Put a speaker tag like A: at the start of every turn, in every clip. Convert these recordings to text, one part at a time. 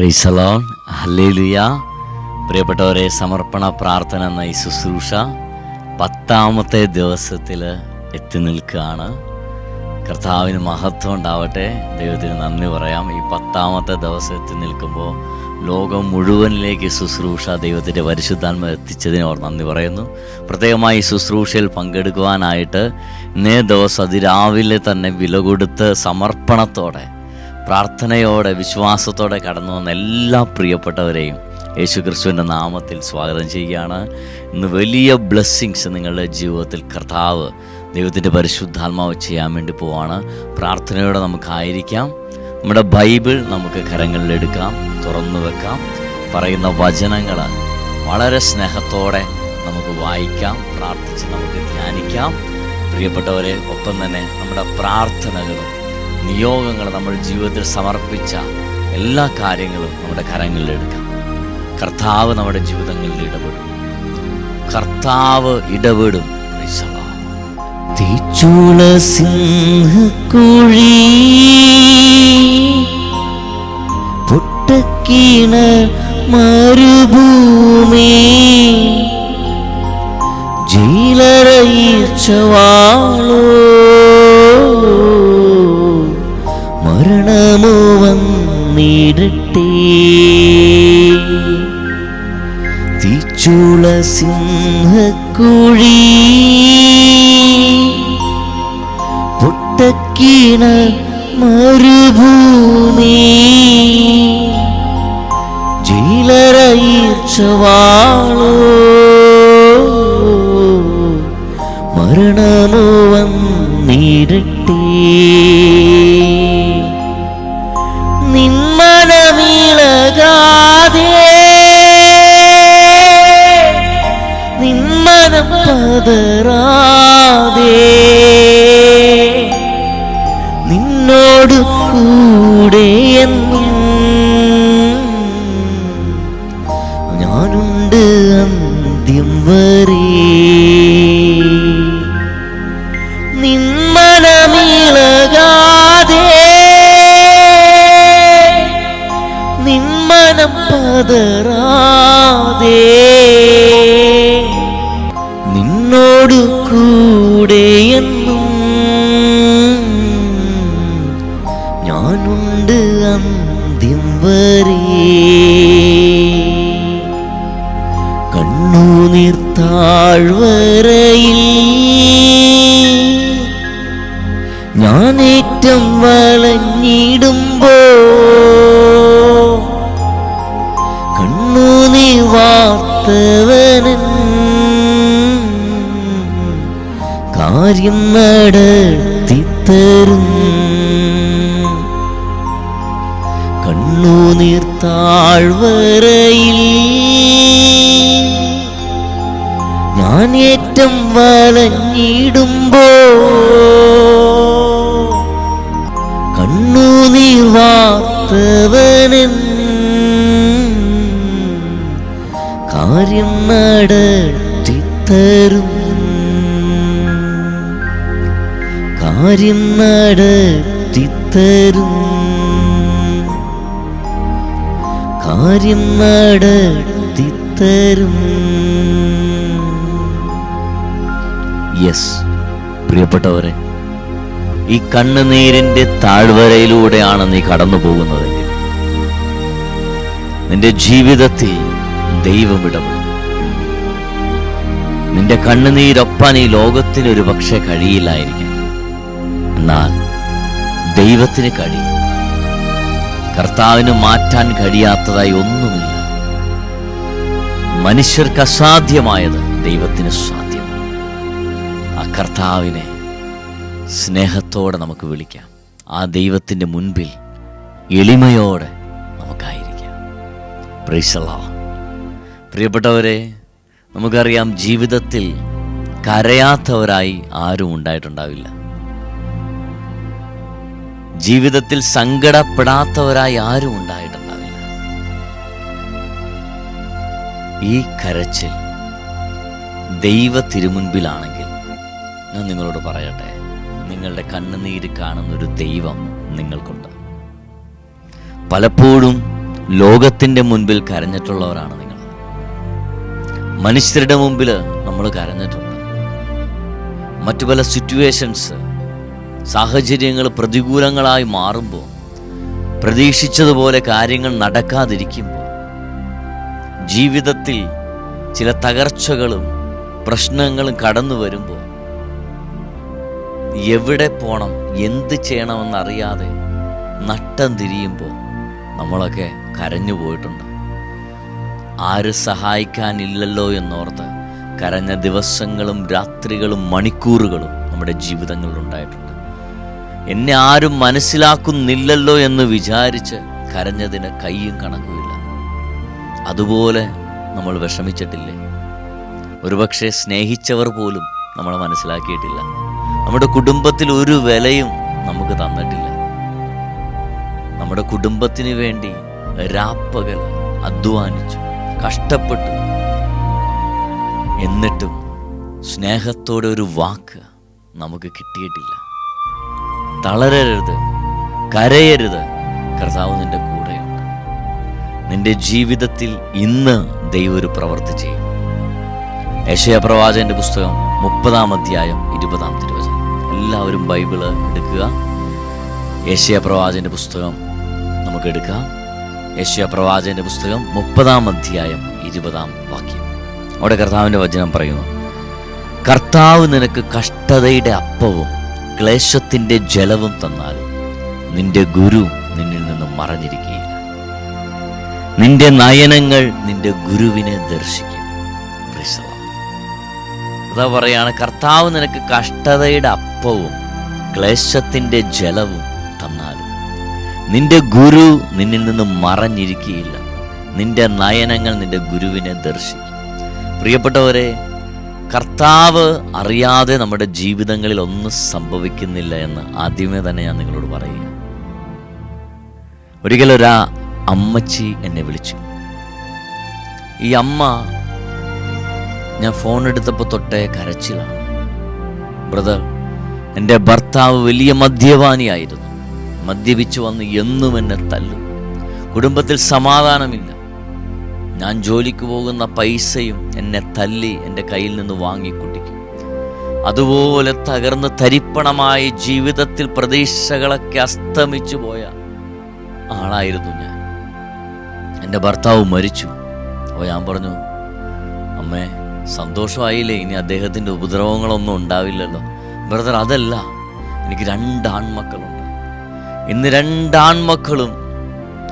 A: പ്രൈസലോൺ ഹല്ലേലുയ പ്രിയപ്പെട്ടവരെ സമർപ്പണ പ്രാർത്ഥന എന്ന ഈ ശുശ്രൂഷ പത്താമത്തെ ദിവസത്തിൽ എത്തി നിൽക്കുകയാണ്. കർത്താവിന് മഹത്വം ഉണ്ടാവട്ടെ. ദൈവത്തിന് നന്ദി പറയാം. ഈ പത്താമത്തെ ദിവസം എത്തി നിൽക്കുമ്പോൾ ലോകം മുഴുവനിലേക്ക് ശുശ്രൂഷ ദൈവത്തിന്റെ പരിശുദ്ധാത്മ എത്തിച്ചതിന് അവർ നന്ദി പറയുന്നു. പ്രത്യേകമായി ശുശ്രൂഷയിൽ പങ്കെടുക്കുവാനായിട്ട് ഇന്നേ ദിവസം അതിരാവിലെ തന്നെ വില കൊടുത്ത് സമർപ്പണത്തോടെ പ്രാർത്ഥനയോടെ വിശ്വാസത്തോടെ കടന്നു വന്ന എല്ലാ പ്രിയപ്പെട്ടവരെയും യേശു ക്രിസ്തുവിന്റെ നാമത്തിൽ സ്വാഗതം ചെയ്യുകയാണ്. ഇന്ന് വലിയ ബ്ലെസ്സിങ്സ് നിങ്ങളുടെ ജീവിതത്തിൽ കർത്താവ് ദൈവത്തിന്റെ പരിശുദ്ധാത്മാവ് ചെയ്യാൻ വേണ്ടി പോവാണ്. പ്രാർത്ഥനയോടെ നമുക്കായിരിക്കാം. നമ്മുടെ ബൈബിൾ നമുക്ക് കരങ്ങളിലെടുക്കാം തുറന്നു വെക്കാം. പറയുന്ന വചനങ്ങൾ വളരെ സ്നേഹത്തോടെ നമുക്ക് വായിക്കാം പ്രാർത്ഥിച്ച് നമുക്ക് ധ്യാനിക്കാം. പ്രിയപ്പെട്ടവരെ ഒപ്പം തന്നെ നമ്മുടെ പ്രാർത്ഥനകളും നിയോഗങ്ങൾ നമ്മൾ ജീവിതത്തിൽ സമർപ്പിച്ച എല്ലാ കാര്യങ്ങളും നമ്മുടെ കരങ്ങളിൽ കരങ്ങളിലെടുക്കാം കർത്താവ് നമ്മുടെ ജീവിതങ്ങളിൽ ഇടപെടും. കർത്താവ് ഇടപെടും. തീച്ചുള സിംഹക്കുഴി. പൊട്ടക്കീണ മരുഭൂമി. ജീലറയിച്ചവാളോ സിംഹക്കുഴി. പൊട്ടക്കീണ മരുഭൂമി. ജീലറയിച്ചവാളോ മരണമോ വന്നിടട്ടെ നിന്മനമിളകാതെ പതറാതെ നിന്നോട് കൂടെ എന്നും ഞാനുണ്ട് അന്ത്യം വരെ. നിന്മനമിളകാതെ നിന്മനം പതറാതെ നിന്നോട് കൂടെ എന്നും ഞാനുണ്ട് അന്ത്യം വരേ. കണ്ണു താഴ്വരയിൽ ഞാനേറ്റം വളഞ്ഞിടുമ്പോ കാര്യം നടത്തിത്തരും കണ്ണു നീർത്താഴ്വരയിൽ ഞാൻ ഏറ്റം വലഞ്ഞിടുമ്പോ നടത്തിത്തരും കാര്യം നടത്തിത്തരും യെസ് പ്രിയപ്പെട്ടവരെ ഈ കണ്ണുനീരിന്റെ താഴ്വരയിലൂടെയാണ് നീ കടന്നു പോകുന്നതെങ്കിൽ നിന്റെ ജീവിതത്തിൽ ദൈവം ഇടപെടും നിന്റെ കണ്ണുനീരൊപ്പാൻ ഈ ലോകത്തിന് ഒരു പക്ഷേ കഴിയില്ലായിരിക്കാം. എന്നാൽ ദൈവത്തിന് കഴിയും കർത്താവിന് മാറ്റാൻ കഴിയാത്തതായി ഒന്നുമില്ല. മനുഷ്യർക്ക് അസാധ്യമായത് ദൈവത്തിന് സാധ്യമാണ്. ആ കർത്താവിനെ സ്നേഹത്തോടെ നമുക്ക് വിളിക്കാം. ആ ദൈവത്തിന്റെ മുൻപിൽ എളിമയോടെ നമുക്കായിരിക്കാം. പ്രീസലോ പ്രിയപ്പെട്ടവരെ നമുക്കറിയാം ജീവിതത്തിൽ കരയാത്തവരായി ആരും ഉണ്ടായിട്ടുണ്ടാവില്ല. ജീവിതത്തിൽ സങ്കടപ്പെടാത്തവരായി ആരും ഉണ്ടായിട്ടുണ്ടാവില്ല. ഈ കരച്ചിൽ ദൈവ തിരുമുൻപിലാണെങ്കിൽ ഞാൻ നിങ്ങളോട് പറയട്ടെ നിങ്ങളുടെ കണ്ണുനീര് കാണുന്നൊരു ദൈവം നിങ്ങൾക്കുണ്ട്. പലപ്പോഴും ലോകത്തിന്റെ മുൻപിൽ കരഞ്ഞിട്ടുള്ളവരാണ് നിങ്ങൾ. മനുഷ്യരുടെ മുമ്പിൽ നമ്മൾ കരഞ്ഞിട്ടുണ്ട്. മറ്റു പല സിറ്റുവേഷൻസ് സാഹചര്യങ്ങൾ പ്രതികൂലങ്ങളായി മാറുമ്പോൾ പ്രതീക്ഷിച്ചതുപോലെ കാര്യങ്ങൾ നടക്കാതിരിക്കുമ്പോൾ ജീവിതത്തിൽ ചില തകർച്ചകളും പ്രശ്നങ്ങളും കടന്നു വരുമ്പോൾ എവിടെ പോണം എന്ത് ചെയ്യണമെന്നറിയാതെ നട്ടം തിരിയുമ്പോൾ നമ്മളൊക്കെ കരഞ്ഞു പോയിട്ടുണ്ട്. ആര് സഹായിക്കാനില്ലല്ലോ എന്നോർത്ത് കരഞ്ഞ ദിവസങ്ങളും രാത്രികളും മണിക്കൂറുകളും നമ്മുടെ ജീവിതങ്ങളിൽ ഉണ്ടായിട്ടുണ്ട് എന്നെ ആരും മനസ്സിലാക്കുന്നില്ലല്ലോ എന്ന് വിചാരിച്ച് കരഞ്ഞതിന് കയ്യും കണക്കുമില്ല. അതുപോലെ നമ്മൾ വിഷമിച്ചിട്ടില്ലേ? ഒരുപക്ഷെ സ്നേഹിച്ചവർ പോലും നമ്മളെ മനസ്സിലാക്കിയിട്ടില്ല. നമ്മുടെ കുടുംബത്തിൽ ഒരു വിലയും നമുക്ക് തന്നിട്ടില്ല. നമ്മുടെ കുടുംബത്തിന് വേണ്ടി രാപ്പകൽ അധ്വാനിച്ചു കഷ്ടപ്പെട്ടു. എന്നിട്ടും സ്നേഹത്തോടെ ഒരു വാക്ക് നമുക്ക് കിട്ടിയിട്ടില്ല. തളരരുത് കരയരുത്. കർത്താവ് നിന്റെ കൂടെയുണ്ട്. നിന്റെ ജീവിതത്തിൽ ഇന്ന് ദൈവം ഒരു പ്രവൃത്തി ചെയ്യും. യശയ പ്രവാചകന്റെ പുസ്തകം മുപ്പതാം അധ്യായം ഇരുപതാം തിരുവചനം. എല്ലാവരും ബൈബിൾ എടുക്കുക. യശയ പ്രവാചകന്റെ പുസ്തകം നമുക്ക് എടുക്കാം. യശയ പ്രവാചകന്റെ പുസ്തകം മുപ്പതാം അധ്യായം ഇരുപതാം വാക്യം. അവിടെ കർത്താവിന്റെ വചനം പറയുന്നു കർത്താവ് നിനക്ക് കഷ്ടതയുടെ അപ്പവും ക്ലേശത്തിന്റെ ജലവും തന്നാൽ നിന്റെ ഗുരു നിന്നിൽ നിന്ന് മറഞ്ഞിരിക്കുകയില്ല. നിന്റെ നയനങ്ങൾ നിന്റെ ഗുരുവിനെ ദർശിക്കും. അതാ പറയാണ് കർത്താവ് നിനക്ക് കഷ്ടതയുടെ അപ്പവും ക്ലേശത്തിന്റെ ജലവും തന്നാലും നിന്റെ ഗുരു നിന്നിൽ നിന്ന് മറഞ്ഞിരിക്കുകയില്ല. നിന്റെ നയനങ്ങൾ നിന്റെ ഗുരുവിനെ ദർശിക്കും. പ്രിയപ്പെട്ടവരെ കർത്താവ് അറിയാതെ നമ്മുടെ ജീവിതങ്ങളിൽ ഒന്നും സംഭവിക്കുന്നില്ല എന്ന് ആദ്യമേ തന്നെ ഞാൻ നിങ്ങളോട് പറയുക ഒരിക്കലൊരാ അമ്മച്ചി എന്നെ വിളിച്ചു. ഈ അമ്മ ഞാൻ ഫോൺ എടുത്തപ്പോൾ തൊട്ടേ കരച്ചിലാണ്. ബ്രദർ എന്റെ ഭർത്താവ് വലിയ മദ്യപാനിയായിരുന്നു. മദ്യപിച്ചു വന്ന് എന്നും എന്നെ തല്ലും. കുടുംബത്തിൽ സമാധാനമില്ല. ഞാൻ ജോലിക്ക് പോകുന്ന പൈസയും എന്നെ തല്ലി എന്റെ കയ്യിൽ നിന്ന് വാങ്ങി കുടിക്കും അതുപോലെ തകർന്ന് തരിപ്പണമായി ജീവിതത്തിൽ പ്രതീക്ഷകളൊക്കെ അസ്തമിച്ചു പോയ ആളായിരുന്നു ഞാൻ. എന്റെ ഭർത്താവ് മരിച്ചു. അപ്പോൾ ഞാൻ പറഞ്ഞു അമ്മേ സന്തോഷമായില്ലേ? ഇനി അദ്ദേഹത്തിന്റെ ഉപദ്രവങ്ങളൊന്നും ഉണ്ടാവില്ലല്ലോ. ബ്രദർ അതല്ല. എനിക്ക് രണ്ട് ആൺമക്കളുണ്ട്. ഇന്ന് രണ്ട് ആൺമക്കളും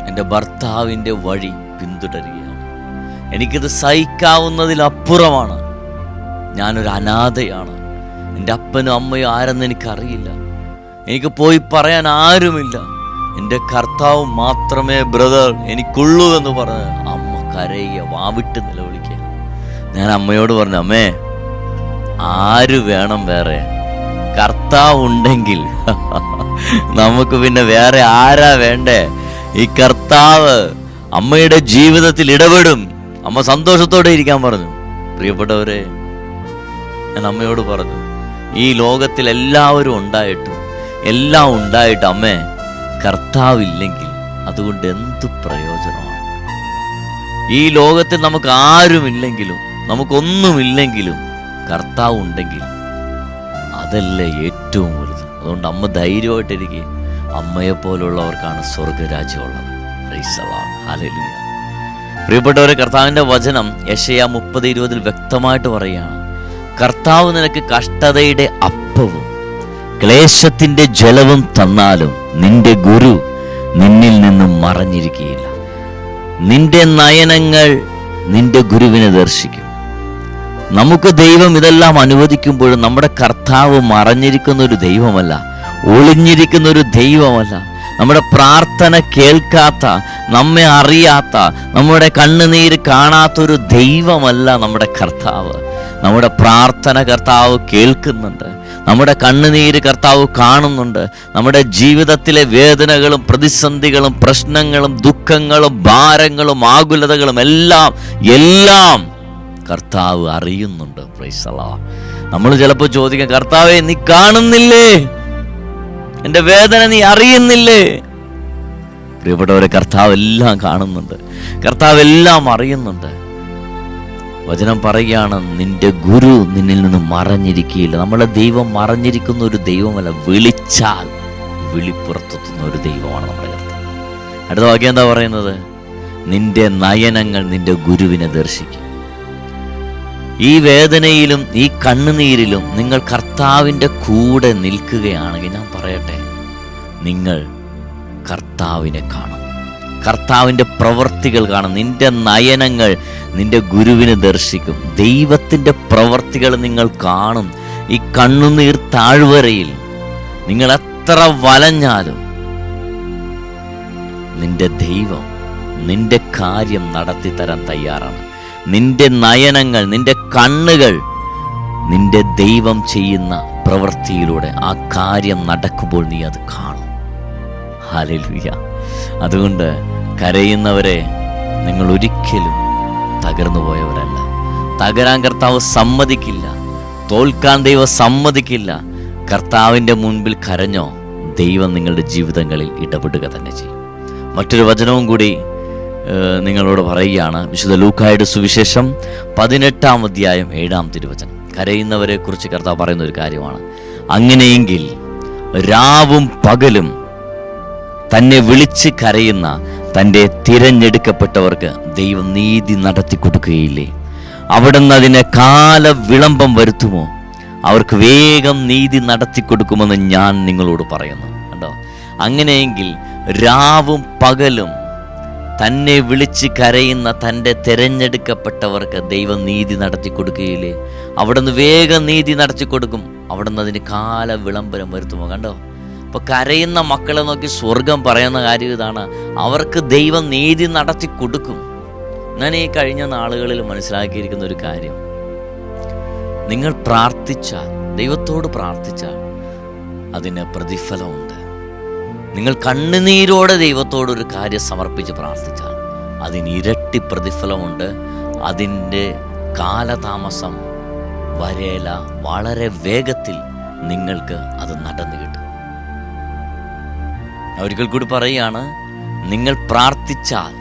A: എന്റെ ഭർത്താവിന്റെ വഴി പിന്തുടരുകയാണ്. എനിക്കിത് സഹിക്കാവുന്നതിലപ്പുറമാണ്. ഞാനൊരു അനാഥയാണ്. എന്റെ അപ്പനും അമ്മയും ആരെന്ന് എനിക്കറിയില്ല. എനിക്ക് പോയി പറയാൻ ആരുമില്ല. എന്റെ കർത്താവ് മാത്രമേ ബ്രദർ എനിക്കുള്ളൂ എന്ന് പറഞ്ഞ് അമ്മ കരയുക വാവിട്ട് നിലവിളിക്കുക. ഞാൻ അമ്മയോട് പറഞ്ഞു അമ്മേ ആര് വേണം വേറെ? കർത്താവ് ഉണ്ടെങ്കിൽ നമുക്ക് പിന്നെ വേറെ ആരാ വേണ്ടേ? ഈ കർത്താവ് അമ്മയുടെ ജീവിതത്തിൽ ഇടപെടും. അമ്മ സന്തോഷത്തോടെ ഇരിക്കാൻ പറഞ്ഞു. പ്രിയപ്പെട്ടവരെ ഞാൻ അമ്മയോട് പറഞ്ഞു ഈ ലോകത്തിൽ എല്ലാവരും ഉണ്ടായിട്ടും എല്ലാം ഉണ്ടായിട്ട് അമ്മേ കർത്താവില്ലെങ്കിൽ അതുകൊണ്ട് എന്ത് പ്രയോജനമാണ്? ഈ ലോകത്തിൽ നമുക്ക് ആരുമില്ലെങ്കിലും നമുക്കൊന്നുമില്ലെങ്കിലും കർത്താവ് ഉണ്ടെങ്കിൽ അതല്ലേ ഏറ്റവും വലുത്. അതുകൊണ്ട് അമ്മ ധൈര്യമായിട്ടിരിക്കുക അമ്മയെ പോലുള്ളവർക്കാണ് സ്വർഗരാജ്യമുള്ളത്. Hallelujah. പ്രിയപ്പെട്ടവരെ കർത്താവിന്റെ വചനം യശയ മുപ്പത് ഇരുപതിൽ വ്യക്തമായിട്ട് പറയുകയാണ്. കർത്താവ് നിനക്ക് കഷ്ടതയുടെ അപ്പവും ക്ലേശത്തിന്റെ ജലവും തന്നാലും നിന്റെ ഗുരു നിന്നിൽ നിന്നും മറഞ്ഞിരിക്കുകയില്ല. നിന്റെ നയനങ്ങൾ നിന്റെ ഗുരുവിനെ ദർശിക്കും. നമുക്ക് ദൈവം ഇതെല്ലാം അനുവദിക്കുമ്പോഴും നമ്മുടെ കർത്താവ് മറഞ്ഞിരിക്കുന്ന ഒരു ദൈവമല്ല ഒളിഞ്ഞിരിക്കുന്ന ഒരു ദൈവമല്ല നമ്മുടെ പ്രാർത്ഥന കേൾക്കാത്ത നമ്മെ അറിയാത്ത നമ്മുടെ കണ്ണുനീര് കാണാത്തൊരു ദൈവമല്ല നമ്മുടെ കർത്താവ്. നമ്മുടെ പ്രാർത്ഥന കർത്താവ് കേൾക്കുന്നുണ്ട്. നമ്മുടെ കണ്ണുനീര് കർത്താവ് കാണുന്നുണ്ട്. നമ്മുടെ ജീവിതത്തിലെ വേദനകളും പ്രതിസന്ധികളും പ്രശ്നങ്ങളും ദുഃഖങ്ങളും ഭാരങ്ങളും ആകുലതകളും എല്ലാം എല്ലാം കർത്താവ് അറിയുന്നുണ്ട്. പ്രൈസല നമ്മൾ ചിലപ്പോൾ ചോദിക്കാം കർത്താവെ നീ കാണുന്നില്ലേ? എന്റെ വേദന നീ അറിയുന്നില്ലേ? പ്രിയപ്പെട്ടവരെ കർത്താവ് എല്ലാം കാണുന്നുണ്ട്. കർത്താവ് എല്ലാം അറിയുന്നുണ്ട്. വചനം പറയുകയാണ് നിന്റെ ഗുരു നിന്നിൽ നിന്ന് മറഞ്ഞിരിക്കുകയില്ല. നമ്മളെ ദൈവം മറഞ്ഞിരിക്കുന്ന ഒരു ദൈവമല്ല വിളിച്ചാൽ വിളിപ്പുറത്തെത്തുന്ന ഒരു ദൈവമാണ് നമ്മുടെ കർത്താവ്. അടുത്ത വാക്യം എന്താ പറയുന്നത്? നിന്റെ നയനങ്ങൾ നിന്റെ ഗുരുവിനെ ദർശിക്കും. ഈ വേദനയിലും ഈ കണ്ണുനീരിലും നിങ്ങൾ കർത്താവിന്റെ കൂടെ നിൽക്കുകയാണെങ്കിൽ ഞാൻ പറയട്ടെ നിങ്ങൾ കർത്താവിനെ കാണും. കർത്താവിന്റെ പ്രവർത്തികൾ കാണും. നിന്റെ നയനങ്ങൾ നിന്റെ ഗുരുവിനെ ദർശിക്കും. ദൈവത്തിന്റെ പ്രവർത്തികൾ നിങ്ങൾ കാണും. ഈ കണ്ണുനീർ താഴ്വരയിൽ നിങ്ങൾ എത്ര വലഞ്ഞാലും നിന്റെ ദൈവം നിന്റെ കാര്യം നടത്തി തരാൻ തയ്യാറാണ്. നിന്റെ നയനങ്ങൾ നിന്റെ കണ്ണുകൾ നിന്റെ ദൈവം ചെയ്യുന്ന പ്രവൃത്തിയിലൂടെ ആ കാര്യം നടക്കുമ്പോൾ നീ അത് കാണും. ഹാലലുയ അതുകൊണ്ട് കരയുന്നവരെ നിങ്ങൾ ഒരിക്കലും തകർന്നു പോയവരല്ല. തകരാൻ കർത്താവ് സമ്മതിക്കില്ല. തോൽക്കാൻ ദൈവം സമ്മതിക്കില്ല. കർത്താവിന്റെ മുൻപിൽ കരഞ്ഞോ ദൈവം നിങ്ങളുടെ ജീവിതങ്ങളിൽ ഇടപെടുക തന്നെ ചെയ്യും. മറ്റൊരു വചനവും കൂടി നിങ്ങളോട് പറയുകയാണ്. വിശുദ്ധ ലൂക്കായുടെ സുവിശേഷം പതിനെട്ടാം അധ്യായം ഏഴാം തിരുവചനം. കരയുന്നവരെ കുറിച്ച് കർത്താവ് പറയുന്ന ഒരു കാര്യമാണ്. അങ്ങനെയെങ്കിൽ രാവും പകലും തന്നെ വിളിച്ച് കരയുന്ന തന്റെ തിരഞ്ഞെടുക്കപ്പെട്ടവർക്ക് ദൈവം നീതി നടത്തി കൊടുക്കുകയില്ലേ? അവിടുന്ന് അതിനെ കാല വിളംബം വരുത്തുമോ? അവർക്ക് വേഗം നീതി നടത്തി കൊടുക്കുമെന്ന് ഞാൻ നിങ്ങളോട് പറയുന്നു. കണ്ടോ? അങ്ങനെയെങ്കിൽ രാവും പകലും തന്നെ വിളിച്ച് കരയുന്ന തന്റെ തിരഞ്ഞെടുക്കപ്പെട്ടവർക്ക് ദൈവം നീതി നടത്തി കൊടുക്കുകയില്ലേ? അവിടുന്ന് വേഗം നീതി നടത്തി കൊടുക്കും. അവിടുന്ന് അതിന് കാല വിളംബരം വരുത്തുമോ? കണ്ടോ? അപ്പൊ കരയുന്ന മക്കളെ നോക്കി സ്വർഗം പറയുന്ന കാര്യം ഇതാണ്. അവർക്ക് ദൈവം നീതി നടത്തി കൊടുക്കും. ഞാൻ ഈ കഴിഞ്ഞ നാളുകളിൽ മനസ്സിലാക്കിയിരിക്കുന്ന ഒരു കാര്യം. നിങ്ങൾ പ്രാർത്ഥിച്ചാൽ ദൈവത്തോട് പ്രാർത്ഥിച്ചാൽ അതിന് പ്രതിഫലമുണ്ട്. നിങ്ങൾ കണ്ണുനീരോടെ ദൈവത്തോട് ഒരു കാര്യം സമർപ്പിച്ച് പ്രാർത്ഥിച്ചാൽ അതിന് ഇരട്ടി പ്രതിഫലമുണ്ട്. അതിന്റെ കാലതാമസം വരേല. വളരെ വേഗത്തിൽ നിങ്ങൾക്ക് അത് നടന്നു കിട്ടും. ഒരിക്കൽ കൂടി പറയുകയാണ് നിങ്ങൾ പ്രാർത്ഥിച്ചാൽ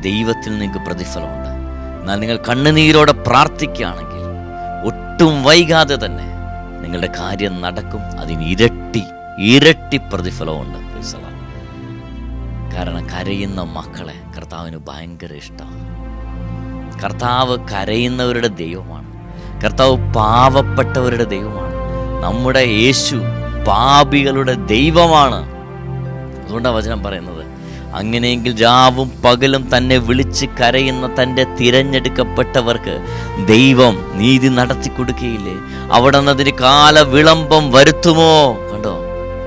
A: ദൈവത്തിൽ നിങ്ങൾക്ക് പ്രതിഫലമുണ്ട്. എന്നാൽ നിങ്ങൾ കണ്ണുനീരോടെ പ്രാർത്ഥിക്കുകയാണെങ്കിൽ ഒട്ടും വൈകാതെ തന്നെ നിങ്ങളുടെ കാര്യം നടക്കും. അതിന് ഇരട്ടി ഇരട്ടി പ്രതിഫലമുണ്ട്. കാരണം കരയുന്ന മക്കളെ കർത്താവിന് ഭയങ്കര ഇഷ്ടമാണ്. കർത്താവ് കരയുന്നവരുടെ ദൈവമാണ്. കർത്താവ് പാവപ്പെട്ടവരുടെ ദൈവമാണ്. നമ്മുടെ യേശു പാപികളുടെ ദൈവമാണ്. അതുകൊണ്ടാണ് വചനം പറയുന്നത്. അങ്ങനെയെങ്കിൽ രാവും പകലും തന്നെ വിളിച്ച് കരയുന്ന തന്റെ തിരഞ്ഞെടുക്കപ്പെട്ടവർക്ക് ദൈവം നീതി നടത്തി കൊടുക്കുകയില്ലേ അവിടെ നിന്ന് അതിന് കാല വിളംബം വരുത്തുമോ?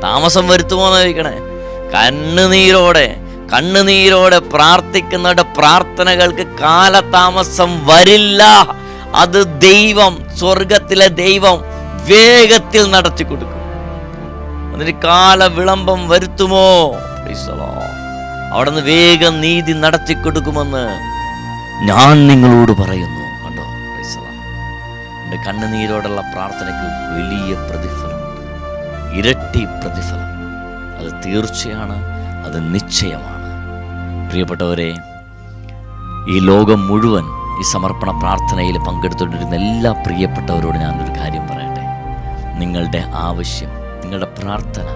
A: താമസം വരുത്തുമോ എന്ന് ചോദിക്കണേ കണ്ണുനീരോടെ കണ്ണുനീരോടെ പ്രാർത്ഥിക്കുന്നവരുടെ പ്രാർത്ഥനകൾക്ക് കാലതാമസം വരില്ല. അത് ദൈവം സ്വർഗത്തിലെ ദൈവം വേഗത്തിൽ നടത്തി കൊടുക്കും. അതിന് കാല വിളംബം വരുത്തുമോ അവിടുന്ന് വേഗം നീതി നടത്തി കൊടുക്കുമെന്ന് ഞാൻ നിങ്ങളോട് പറയുന്നു. കണ്ടോ? കണ്ണുനീരോടുള്ള പ്രാർത്ഥനയ്ക്ക് വലിയ പ്രതിഫലമുണ്ട് ഇരട്ടി പ്രതിഫലം. അത് തീർച്ചയാണ് അത് നിശ്ചയമാണ്. പ്രിയപ്പെട്ടവരെ ഈ ലോകം മുഴുവൻ ഈ സമർപ്പണ പ്രാർത്ഥനയിൽ പങ്കെടുത്തുകൊണ്ടിരുന്ന എല്ലാ പ്രിയപ്പെട്ടവരോട് ഞാനൊരു കാര്യം പറയട്ടെ. നിങ്ങളുടെ ആവശ്യം നിങ്ങളുടെ പ്രാർത്ഥന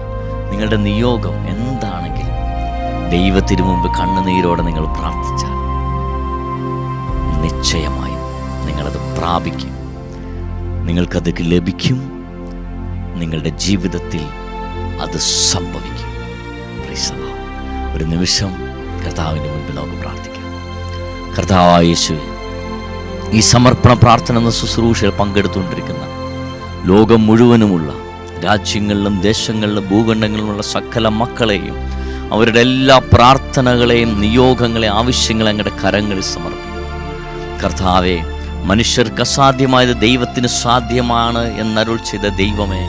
A: നിങ്ങളുടെ നിയോഗം എന്താണെങ്കിലും ദൈവത്തിനു മുമ്പ് കണ്ണുനീരോടെ നിങ്ങൾ പ്രാർത്ഥിച്ചാൽ നിശ്ചയമായും നിങ്ങളത് പ്രാപിക്കും. നിങ്ങൾക്കത് ലഭിക്കും. നിങ്ങളുടെ ജീവിതത്തിൽ അത് സംഭവിക്കും. ഒരു നിമിഷം കർത്താവിന്റെ മുൻപിൽ നമുക്ക് പ്രാർത്ഥിക്കാം. കർത്താവായ യേശുവേ ഈ സമർപ്പണ പ്രാർത്ഥന എന്ന ശുശ്രൂഷയിൽ പങ്കെടുത്തുകൊണ്ടിരിക്കുന്ന ലോകം മുഴുവനുമുള്ള രാജ്യങ്ങളിലും ദേശങ്ങളിലും ഭൂഖണ്ഡങ്ങളിലുമുള്ള സകല മക്കളെയും അവരുടെ എല്ലാ പ്രാർത്ഥനകളെയും നിയോഗങ്ങളെയും ആവശ്യങ്ങളെ അങ്ങയുടെ കരങ്ങളിൽ സമർപ്പിക്കും. കർത്താവെ മനുഷ്യർക്ക് അസാധ്യമായത് ദൈവത്തിന് സാധ്യമാണ് എന്നരുൾ ചെയ്ത ദൈവമേ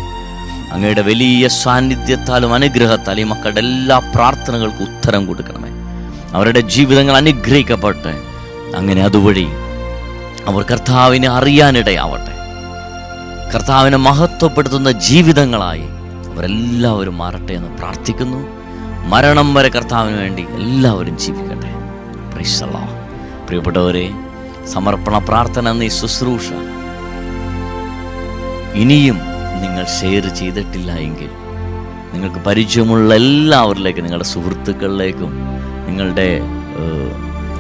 A: അങ്ങയുടെ വലിയ സാന്നിധ്യത്താലും അനുഗ്രഹത്താലും ഈ മക്കളുടെ എല്ലാ പ്രാർത്ഥനകൾക്കും ഉത്തരം കൊടുക്കണമേ. അവരുടെ ജീവിതങ്ങൾ അനുഗ്രഹിക്കപ്പെട്ടെ. അങ്ങനെ അതുവഴി അവർ കർത്താവിനെ അറിയാനിടയാവട്ടെ. കർത്താവിനെ മഹത്വപ്പെടുത്തുന്ന ജീവിതങ്ങളായി അവരെല്ലാവരും മാറട്ടെ എന്ന് പ്രാർത്ഥിക്കുന്നു. മരണം വരെ കർത്താവിന് വേണ്ടി എല്ലാവരും ജീവിക്കട്ടെ. പ്രിയപ്പെട്ടവരെ സമർപ്പണ പ്രാർത്ഥന എന്ന ഈ ശുശ്രൂഷ. ഇനിയും നിങ്ങൾ ഷെയർ ചെയ്തിട്ടില്ല എങ്കിൽ നിങ്ങൾക്ക് പരിചയമുള്ള എല്ലാവരിലേക്കും നിങ്ങളുടെ സുഹൃത്തുക്കളിലേക്കും നിങ്ങളുടെ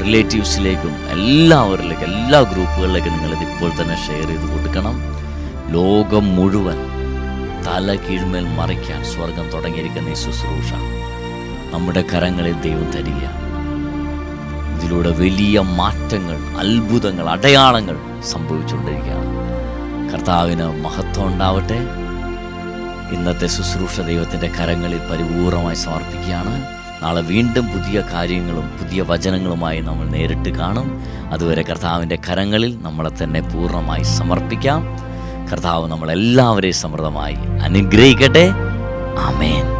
A: റിലേറ്റീവ്സിലേക്കും എല്ലാവരിലേക്കും എല്ലാ ഗ്രൂപ്പുകളിലേക്കും നിങ്ങളിത് ഇപ്പോൾ തന്നെ ഷെയർ ചെയ്ത് കൊടുക്കണം. ലോകം മുഴുവൻ തല കീഴ്മേൽ മറിക്കാൻ സ്വർഗം തുടങ്ങിയിരിക്കുന്ന ഈ ശുശ്രൂഷ നമ്മുടെ കരങ്ങളിൽ ദൈവം തരികയാണ്. ഇതിലൂടെ വലിയ മാറ്റങ്ങൾ അത്ഭുതങ്ങൾ അടയാളങ്ങൾ സംഭവിച്ചുകൊണ്ടിരിക്കുകയാണ്. കർത്താവിന് മഹത്വം ഉണ്ടാവട്ടെ. ഇന്നത്തെ ശുശ്രൂഷ ദൈവത്തിന്റെ കരങ്ങളിൽ പരിപൂർണമായി സമർപ്പിക്കുകയാണ്. നാളെ വീണ്ടും പുതിയ കാര്യങ്ങളും പുതിയ വചനങ്ങളുമായി നമ്മൾ നേരിട്ട് കാണും. അതുവരെ കർത്താവിന്റെ കരങ്ങളിൽ നമ്മളെ തന്നെ പൂർണമായി സമർപ്പിക്കാം. കർത്താവ് നമ്മളെല്ലാവരെയും സമൃദ്ധമായി അനുഗ്രഹിക്കട്ടെ. ആമേ